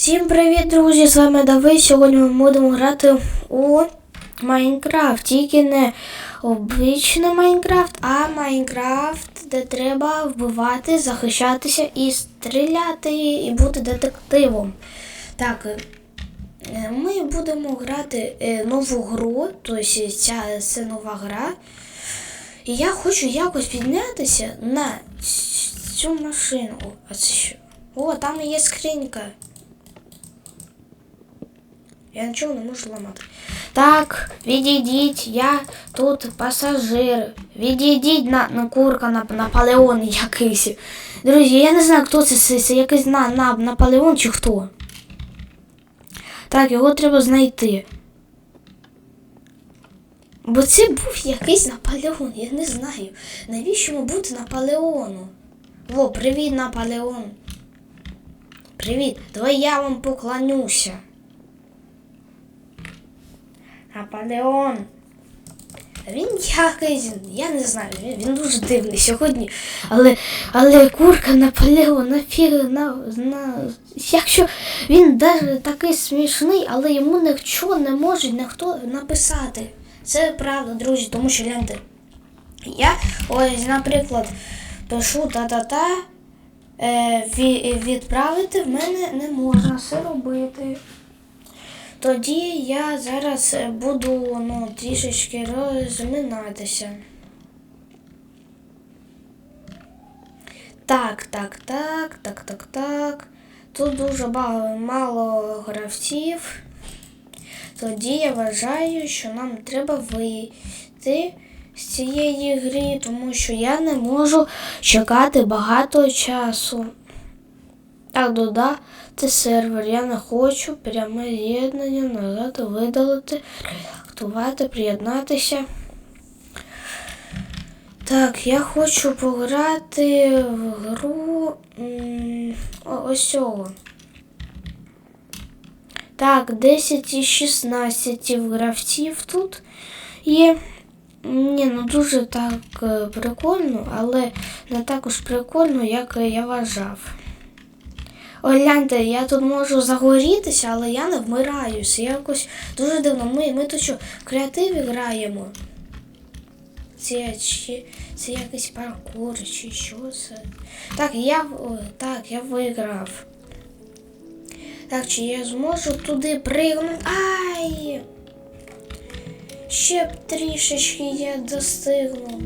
Всім привіт, друзі! З вами Давид. Сьогодні ми будемо грати у Майнкрафт. Тільки не обичний Майнкрафт, а Майнкрафт, де треба вбивати, захищатися і стріляти, і бути детективом. Так, е, ми будемо грати е, нову гру, тобто ця це нова гра. І я хочу якось піднятися на цю машину. О, там є скринька. Я нічого не можу ламати. Так, відійдіть, я тут пасажир. Відійдіть на, на курка на Наполеон якийсь. Друзі, я не знаю, хто це, це, якийсь на, на, Наполеон чи хто. Так, його треба знайти. Бо це був якийсь Наполеон, я не знаю. Навіщо йому бути Наполеону? Во, привіт, Наполеон. Привіт, давай я вам поклонюся. Наполеон. Він якийсь, я не знаю, він, дуже дивний сьогодні. Але, але курка Наполеон нафіг на, на. Якщо він навіть такий смішний, але йому нічого не може ніхто написати. Це правда, друзі, тому що гляньте. Я ось, наприклад, пишу та-та-та. Е, відправити в мене не можна це робити. Тоді я зараз е, буду ну, трішечки розминатися. Так, так, так, так, так, так. Тут дуже мало гравців. Тоді я вважаю, що нам треба вийти з цієї гри, тому що я не можу чекати багато часу. Так, додати сервер. Я не хочу пряме з'єднання назад видалити, актувати, приєднатися. Так, я хочу пограти в гру ось цього. Так, 10 і 16 гравців тут є. Ні, ну дуже так е, прикольно, але не також прикольно, як я вважав. Гляньте, я тут можу загорітися, але я не вмираюся. Якось дуже дивно. Ми, ми тут що, в креативі граємо. Це, чи, це якийсь паркур, чи що це? Так, я, так, я виграв. Так, чи я зможу туди пригнути? Ай! Ще трішечки я достигну.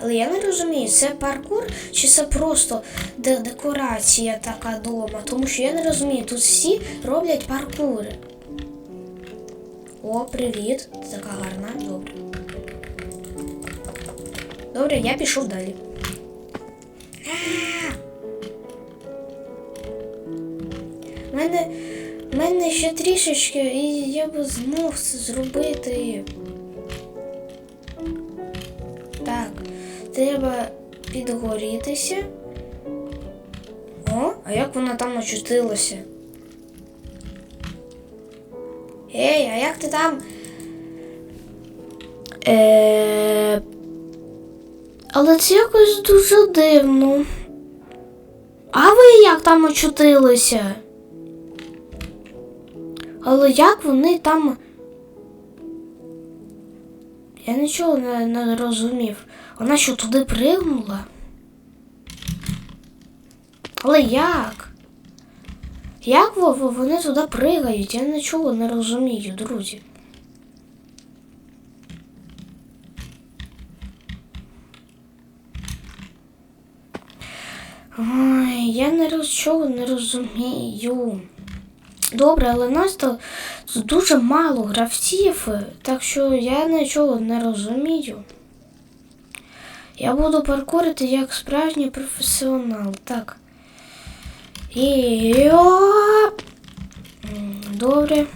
Але я не розумію, це паркур чи це просто декорація така дома? Тому що я не розумію, тут всі роблять паркури. О, привіт. Ти така гарна. Добре. Добре, я пішов далі. В мене, мене ще трішечки, і я би змог це зробити. Треба підгорітися. О, а як вона там очутилася? Ей, а як ти там? Е... Але це якось дуже дивно. А ви як там очутилися? Але як вони там. Я нічого не, не розумів. Вона що туди пригнула? Але як? Як во- во- вони туди пригають? Я нічого не розумію, друзі. Ой, я не роз, чого не розумію. Добре, але нас то тут дуже мало гравців, так що я нічого не розумію. Я буду паркурити як справжній професіонал. Так. І Добре.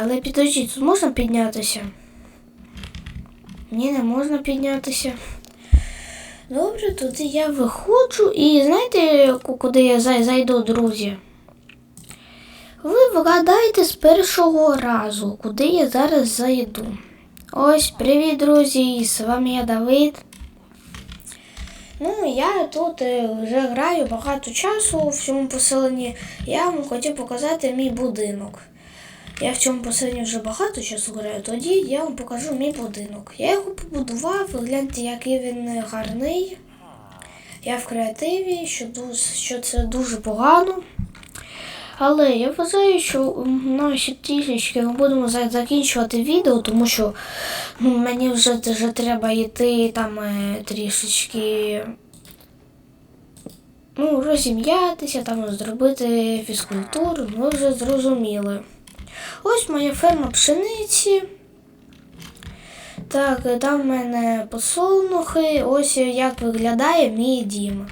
Але підождіть, тут можна піднятися? Ні, не можна піднятися. Добре, тоді я виходжу і знаєте, куди я зай- зайду, друзі? Ви вгадайте з першого разу, куди я зараз зайду. Ось, привіт, друзі! З вами я Давид. Ну, я тут е, вже граю багато часу в цьому поселенні. Я вам хотів показати мій будинок. Я в цьому поселенні вже багато часу граю, тоді я вам покажу мій будинок. Я його побудував, гляньте, який він гарний. Я в креативі, що, що це дуже погано. Але я вважаю, що м, ну, трішечки ми будемо закінчувати відео, тому що ну, мені вже, вже треба йти там е, трішечки ну, розім'ятися, там зробити фізкультуру, ми вже зрозуміли. Ось моя ферма пшениці. Так, там в мене посолнухи, ось як виглядає мій дім.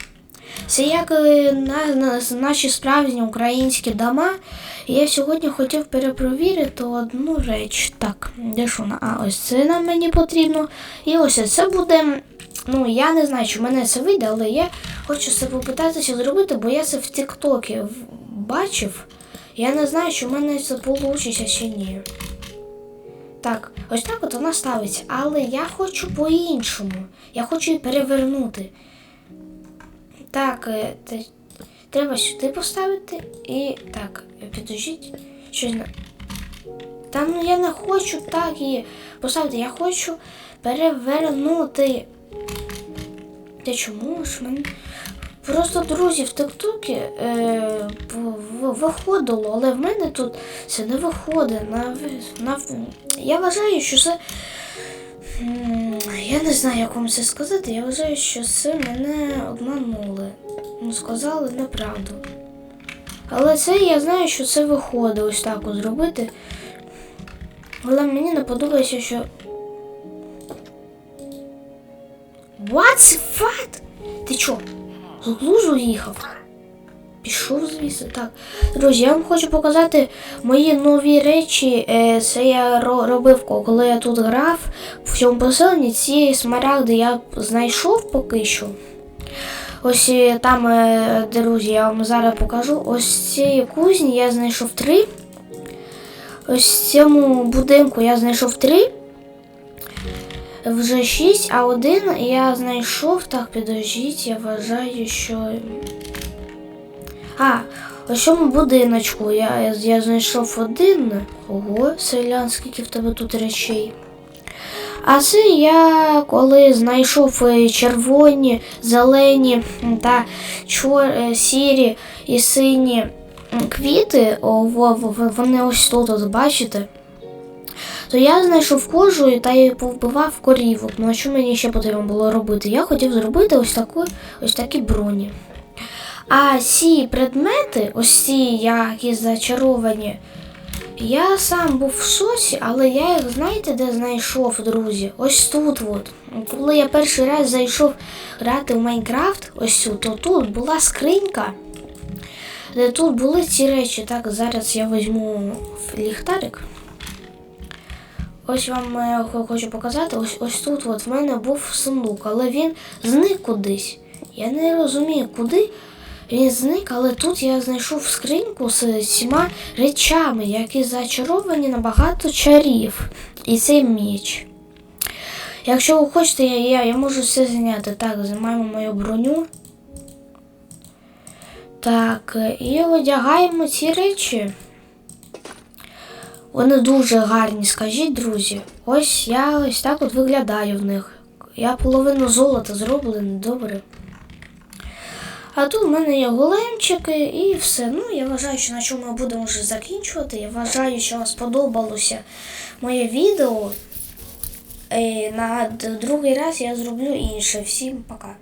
Це як е, на, на, наші справжні українські дома. Я сьогодні хотів перепровірити одну реч. Так, де ж вона? А, ось це нам мені потрібно. І ось це буде. Ну, я не знаю, чи мене це вийде, але я хочу це попитатися зробити, бо я це в Тіктокі бачив. Я не знаю, чи в мене це вийде чи ні. Так, ось так от вона ставиться. Але я хочу по-іншому. Я хочу її перевернути. Так, е, треба сюди поставити і так, е, підождіть. Щось на. Та ну я не хочу так її поставити, я хочу перевернути. Та чому ж мені? Просто друзі в Тиктокі е, виходило, але в мене тут це не виходить. На, на, я вважаю, що це. Я не знаю, як вам це сказати. Я вважаю, що це мене обманули. Ну, сказали неправду. Але це я знаю, що це виходить ось так от зробити. Але мені не подобається, що. What's that? Ти чо? З глузу їхав? Пішов звідси. Так. Друзі, я вам хочу показати мої нові речі. Е, Це я робив, коли я тут грав. В цьому поселенні ці смарагди я знайшов поки що. Ось е, там, е, друзі, я вам зараз покажу. Ось цієї кузні я знайшов три. Ось в цьому будинку я знайшов три. Вже шість, а один я знайшов. Так, підождіть, я вважаю, що. А, в цьому будиночку я, я, знайшов один. Ого, селян, скільки в тебе тут речей. А це я коли знайшов е, червоні, зелені та чор, е, сірі і сині квіти, о, во- во- вони ось тут, от, бачите? То я знайшов кожу та й повбивав корівок. Ну а що мені ще потрібно було робити? Я хотів зробити ось таку, ось такі броні. А ці предмети, ось ці, які зачаровані, я сам був в шоці, але я їх знаєте, де знайшов, друзі? Ось тут. от. Коли я перший раз зайшов грати в Майнкрафт, ось тут, то тут була скринька, де тут були ці речі. Так, зараз я візьму ліхтарик. Ось вам е, хо- хочу показати. Ось ось тут от в мене був сундук, але він зник кудись. Я не розумію, куди він зник, але тут я знайшов скриньку з всіма речами, які зачаровані на багато чарів. І цей меч. Якщо ви хочете, я, я, я можу все зняти. Так, знімаємо мою броню. Так, і одягаємо ці речі. Вони дуже гарні, скажіть, друзі. Ось я ось так от виглядаю в них. Я половину золота зроблений, добре. А тут в мене є големчики і все. Ну, я вважаю, що на чому ми будемо вже закінчувати. Я вважаю, що вам сподобалося моє відео. На другий раз я зроблю інше. Всім пока.